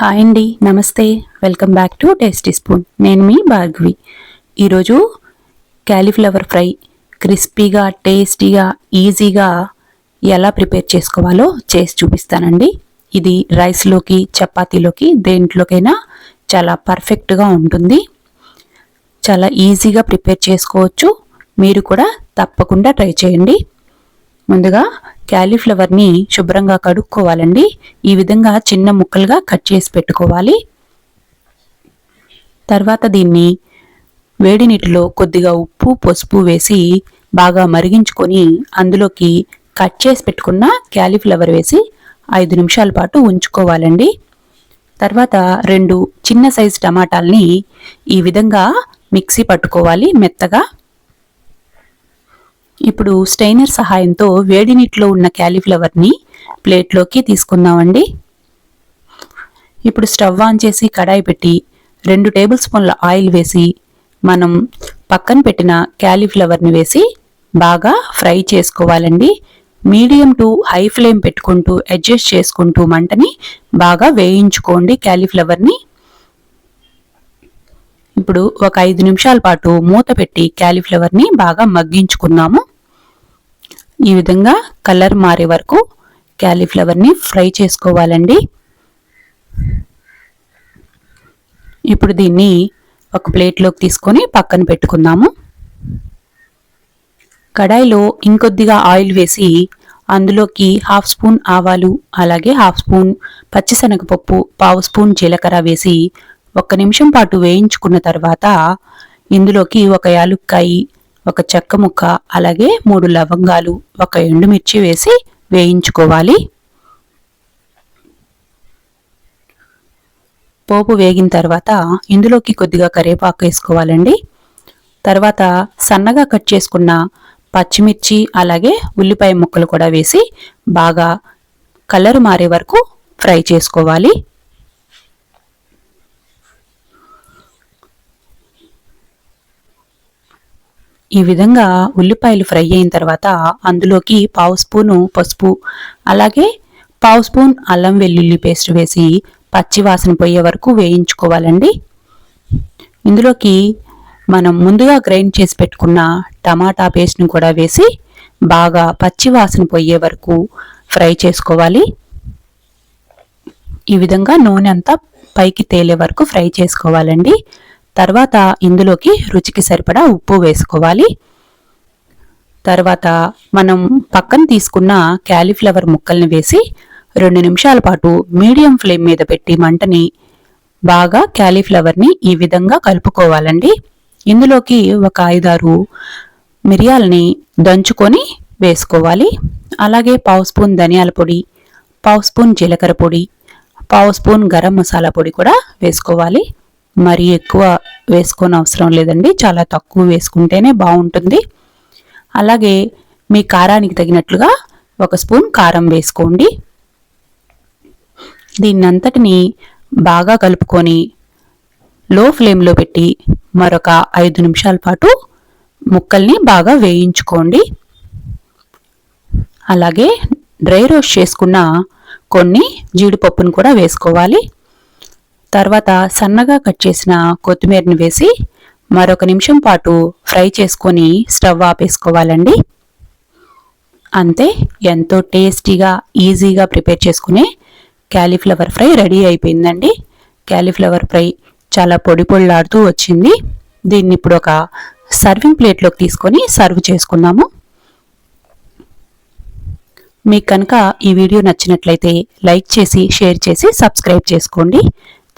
Hi అండి నమస్తే. Welcome back to tasty spoon. నేను మీ భార్గవి. ఈరోజు క్యాలీఫ్లవర్ ఫ్రై క్రిస్పీగా టేస్టీగా ఈజీగా ఎలా ప్రిపేర్ చేసుకోవాలో చేసి చూపిస్తానండి. ఇది రైస్లోకి చపాతీలోకి దేంట్లోకైనా చాలా పర్ఫెక్ట్గా ఉంటుంది. చాలా ఈజీగా ప్రిపేర్ చేసుకోవచ్చు. మీరు కూడా తప్పకుండా ట్రై చేయండి. ముందుగా క్యాలీఫ్లవర్ని శుభ్రంగా కడుక్కోవాలండి. ఈ విధంగా చిన్న ముక్కలుగా కట్ చేసి పెట్టుకోవాలి. తర్వాత దీన్ని వేడి నీటిలో కొద్దిగా ఉప్పు పసుపు వేసి బాగా మరిగించుకొని అందులోకి కట్ చేసి పెట్టుకున్న క్యాలీఫ్లవర్ వేసి ఐదు నిమిషాల పాటు ఉంచుకోవాలండి. తర్వాత రెండు చిన్న సైజు టమాటాలని ఈ విధంగా మిక్సీ పట్టుకోవాలి మెత్తగా. ఇప్పుడు స్టైనర్ సహాయంతో వేడి నీటిలో ఉన్న క్యాలీఫ్లవర్ని ప్లేట్లోకి తీసుకుందామండి. ఇప్పుడు స్టవ్ ఆన్ చేసి కడాయి పెట్టి రెండు టేబుల్ స్పూన్ల ఆయిల్ వేసి మనం పక్కన పెట్టిన క్యాలీఫ్లవర్ని వేసి బాగా ఫ్రై చేసుకోవాలండి. మీడియం టు హై ఫ్లేమ్ పెట్టుకుంటూ అడ్జస్ట్ చేసుకుంటూ మంటని బాగా వేయించుకోండి క్యాలీఫ్లవర్ని. ఇప్పుడు ఒక ఐదు నిమిషాల పాటు మూత పెట్టి క్యాలీఫ్లవర్ని బాగా మగ్గించుకున్నాము. ఈ విధంగా కలర్ మారే వరకు క్యాలీఫ్లవర్ని ఫ్రై చేసుకోవాలండి. ఇప్పుడు దీన్ని ఒక ప్లేట్లోకి తీసుకొని పక్కన పెట్టుకుందాము. కడాయిలో ఇంకొద్దిగా ఆయిల్ వేసి అందులోకి హాఫ్ స్పూన్ ఆవాలు అలాగే హాఫ్ స్పూన్ పచ్చిశనగపప్పు పావు స్పూన్ జీలకర్ర వేసి ఒక్క నిమిషం పాటు వేయించుకున్న తర్వాత ఇందులోకి ఒక యాలుక్కాయి ఒక చెక్క ముక్క అలాగే మూడు లవంగాలు ఒక ఎండుమిర్చి వేసి వేయించుకోవాలి. పోపు వేగిన తర్వాత ఇందులోకి కొద్దిగా కరివేపాకు వేసుకోవాలండి. తర్వాత సన్నగా కట్ చేసుకున్న పచ్చిమిర్చి అలాగే ఉల్లిపాయ ముక్కలు కూడా వేసి బాగా కలర్ మారే వరకు ఫ్రై చేసుకోవాలి. ఈ విధంగా ఉల్లిపాయలు ఫ్రై అయిన తర్వాత అందులోకి పావు స్పూను పసుపు అలాగే పావు స్పూన్ అల్లం వెల్లుల్లి పేస్ట్ వేసి పచ్చి వాసన పోయే వరకు వేయించుకోవాలండి. ఇందులోకి మనం ముందుగా గ్రైండ్ చేసి పెట్టుకున్న టమాటా పేస్ట్ని కూడా వేసి బాగా పచ్చి వాసన పోయే వరకు ఫ్రై చేసుకోవాలి. ఈ విధంగా నూనె అంతా పైకి తేలే వరకు ఫ్రై చేసుకోవాలండి. తర్వాత ఇందులోకి రుచికి సరిపడా ఉప్పు వేసుకోవాలి. తర్వాత మనం పక్కన తీసుకున్న క్యాలీఫ్లవర్ ముక్కల్ని వేసి రెండు నిమిషాల పాటు మీడియం ఫ్లేమ్ మీద పెట్టి మంటని బాగా క్యాలీఫ్లవర్ని ఈ విధంగా కలుపుకోవాలండి. ఇందులోకి ఒక ఐదారు మిరియాలని దంచుకొని వేసుకోవాలి. అలాగే పావు స్పూన్ ధనియాల పొడి పావు స్పూన్ జీలకర్ర పొడి పావు స్పూన్ గరం మసాలా పొడి కూడా వేసుకోవాలి. మరి ఎక్కువ వేసుకోని అవసరం లేదండి. చాలా తక్కువ వేసుకుంటేనే బాగుంటుంది. అలాగే మీ కారానికి తగినట్లుగా ఒక స్పూన్ కారం వేసుకోండి. దీన్నంతటిని బాగా కలుపుకొని లో ఫ్లేమ్లో పెట్టి మరొక ఐదు నిమిషాల పాటు ముక్కల్ని బాగా వేయించుకోండి. అలాగే డ్రై రోస్ట్ చేసుకున్న కొన్ని జీడిపప్పును కూడా వేసుకోవాలి. తర్వాత సన్నగా కట్ చేసిన కొత్తిమీరని వేసి మరొక నిమిషం పాటు ఫ్రై చేసుకొని స్టవ్ ఆపేసుకోవాలండి. అంతే ఎంతో టేస్టీగా ఈజీగా ప్రిపేర్ చేసుకునే క్యాలీఫ్లవర్ ఫ్రై రెడీ అయిపోయిందండి. క్యాలీఫ్లవర్ ఫ్రై చాలా పొడి పొడిలాడుతూ వచ్చింది. దీన్ని ఇప్పుడు ఒక సర్వింగ్ ప్లేట్లోకి తీసుకొని సర్వ్ చేసుకుందాము. మీకు కనుక ఈ వీడియో నచ్చినట్లయితే లైక్ చేసి షేర్ చేసి సబ్స్క్రైబ్ చేసుకోండి.